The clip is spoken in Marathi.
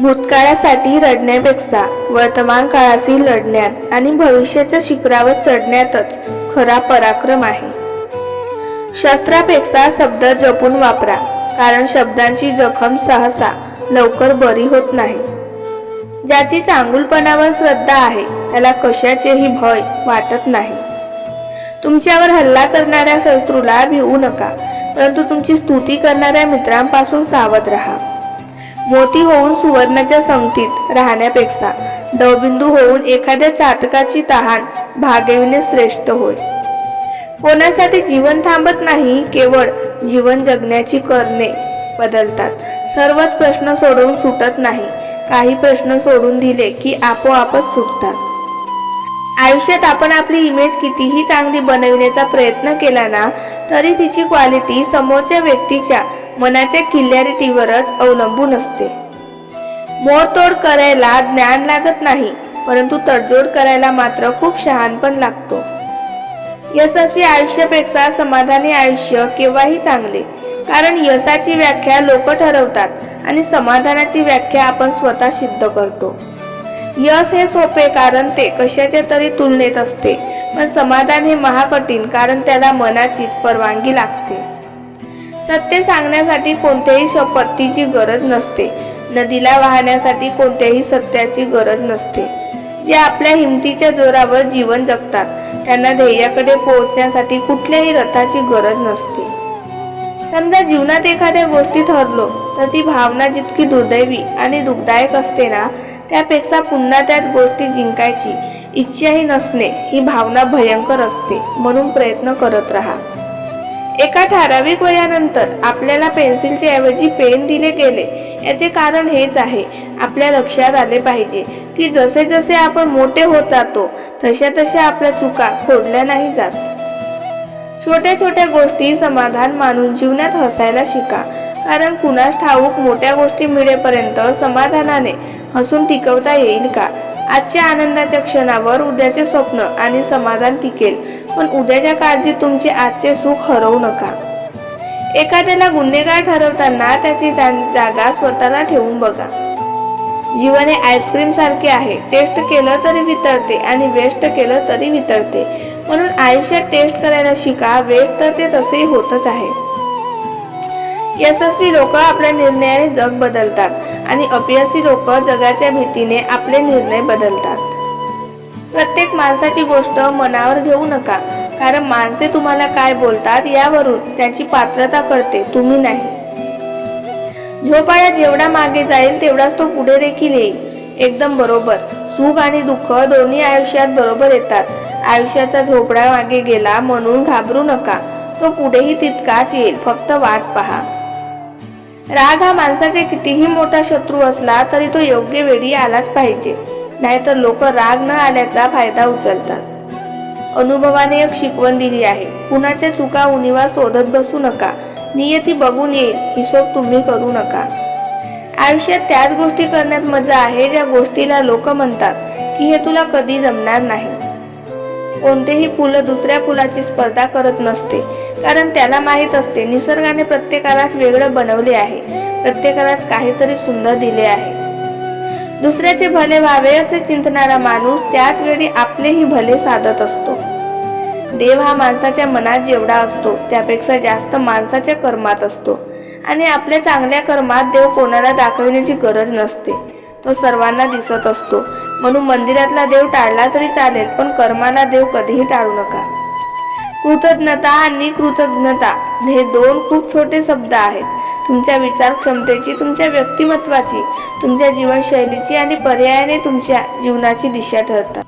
भूतकाळासाठी रडण्यापेक्षा वर्तमान काळाशी लढण्यात आणि भविष्याच्या शिखरावर चढण्यातच खरा पराक्रम आहे. शस्त्रापेक्षा शब्द जपून वापरा कारण शब्दांची जखम सहसा लवकर बरी होत नाही. ज्याची चांगुलपणावर श्रद्धा आहे त्याला कशाचेही भय वाटत नाही. तुमच्यावर हल्ला करणाऱ्या शत्रूला भिवू नका परंतु तुमची स्तुती करणाऱ्या मित्रांपासून सावध राहा. मोती होऊन सुवर्णाच्या संगतीत राहण्यापेक्षा डवबिंदू होऊन एखाद्या चातकाची तहान भागविणे श्रेष्ठ होय. कोणासाठी जीवन थांबत नाही केवळ जीवन जगण्याची करणे बदलतात. सर्वच प्रश्न सोडवून सुटत नाही. काही प्रश्न सोडून दिले की आपोआपच सुटतात. आयुष्यात आपण आपली इमेज कितीही चांगली बनविण्याचा प्रयत्न केला ना तरी तिची क्वालिटी समोरच्या व्यक्तीच्या मनाच्या क्लिअरिटीवरच अवलंबून असते. मोडतोड करायला ज्ञान लागत नाही परंतु तडजोड करायला मात्र खूप शहाणपण लागतो. यशस्वी आयुष्यापेक्षा समाधानी आयुष्य केव्हाही चांगले कारण यशाची व्याख्या लोक ठरवतात आणि समाधानाची व्याख्या आपण स्वतः सिद्ध करतो. यश हे सोपे कारण ते कशाच्या तरी तुलनेत असते पण समाधान हे महाकठीण कारण त्याला मनाचीच परवानगी लागते. सत्य सांगण्यासाठी कोणत्याही शपथीची गरज नसते. नदीला वाहण्यासाठी कोणत्याही सत्याची गरज नसते. जे आपल्या हिमतीच्या जोरावर जीवन जगतात त्यांना ध्येयाकडे पोहोचण्यासाठी कुठल्याही रथाची गरज नसते. समजा जीवनात एखाद्या गोष्टीत हरलो तर ती भावना जितकी दुर्दैवी आणि दुःखदायक असते ना त्यापेक्षा पुन्हा त्याच गोष्टी जिंकायची इच्छाही नसणे ही भावना भयंकर असते म्हणून प्रयत्न करत राहा. एका ठराविक वयानंतर आपल्याला पेन्सिलच्या ऐवजी पेन दिले गेले. याचे कारण हेच आहे आपल्या लक्षात आले पाहिजे की जसे जसे आपण मोठे होत जातो तशा तशा आपल्या चुका खोडल्या नाही जात. छोट्या छोट्या गोष्टी समाधान मानून जीवनात हसायला शिका. कारण कुणास ठाऊक मोठ्या गोष्टी मिळेपर्यंत समाधानाने हसून टिकवता येईल का? आजच्या आनंदाच्या क्षणावर उद्याचे स्वप्न आणि समाधान टिकेल. पण उद्याच्या काळजी तुमचे आजचे सुख हरवू नका. एखाद्याला गुन्हेगार ठरवताना त्याची जागा स्वतःला ठेवून बघा. जीवन हे आईस्क्रीम सारखे आहे टेस्ट केलं तरी वितळते आणि वेस्ट केलं तरी वितळते. म्हणून आयुष्यात टेस्ट करायला शिका वेस्ट तर ते तसेही होतच आहे. यशस्वी लोक आपल्या निर्णयाने जग बदलतात आणि अपयशी लोक जगाच्या भीतीने आपले निर्णय बदलतात. प्रत्येक माणसाची गोष्ट मनावर घेऊ नका. कारण माणसे तुम्हाला काय बोलतात यावरून त्याची पात्रता करते तुम्ही नाही. झोपाळा जेवढा मागे जाईल तेवढाच तो पुढे देखील येईल. एकदम बरोबर. सुख आणि दुःख दोन्ही आयुष्यात बरोबर येतात. आयुष्याचा झोपडा मागे गेला म्हणून घाबरू नका. तो पुढेही तितकाच येईल. फक्त वाट पहा. राग हा माणसाचा कितीही मोठा शत्रू असला तरी तो योग्य वेळी आलाच पाहिजे. नाहीतर लोक राग न आल्याचा फायदा उचलतात. अनुभवाने एक शिकवण दिली आहे. कुणाच्या चुका उणीवा शोधत बसू नका. नियती बघून येईल. हिशोब तुम्ही करू नका. आयुष्यात त्याच गोष्टी करण्यात मजा आहे ज्या गोष्टीला लोक म्हणतात की हे तुला कधी जमणार नाही. कोणतेही फुलं दुसऱ्या फुलाची स्पर्धा करत नसते. कारण त्याला माहीत असते निसर्गाने प्रत्येकालाच वेगळं बनवले आहे. प्रत्येकालाच काहीतरी सुंदर दिले आहे. दुसऱ्याचे भले व्हावे असे चिंतणारा माणूस त्याच वेळी आपलेही भले साधत असतो. देव हा माणसाच्या मनात जेवढा असतो त्यापेक्षा जास्त माणसाच्या कर्मात असतो. आणि आपल्या चांगल्या कर्मात देव कोणाला दाखविण्याची गरज नसते. तो सर्वांना दिसत असतो. म्हणून मंदिरातला देव टाळला तरी चालेल पण कर्माला देव कधीही टाळू नका. कृतज्ञता आणि कृतज्ञता हे दोन खूप छोटे शब्द आहेत. तुमच्या विचार क्षमतेची तुमच्या व्यक्तिमत्वाची तुमच्या जीवनशैलीची आणि पर्यायाने तुमच्या जीवनाची दिशा ठरतात.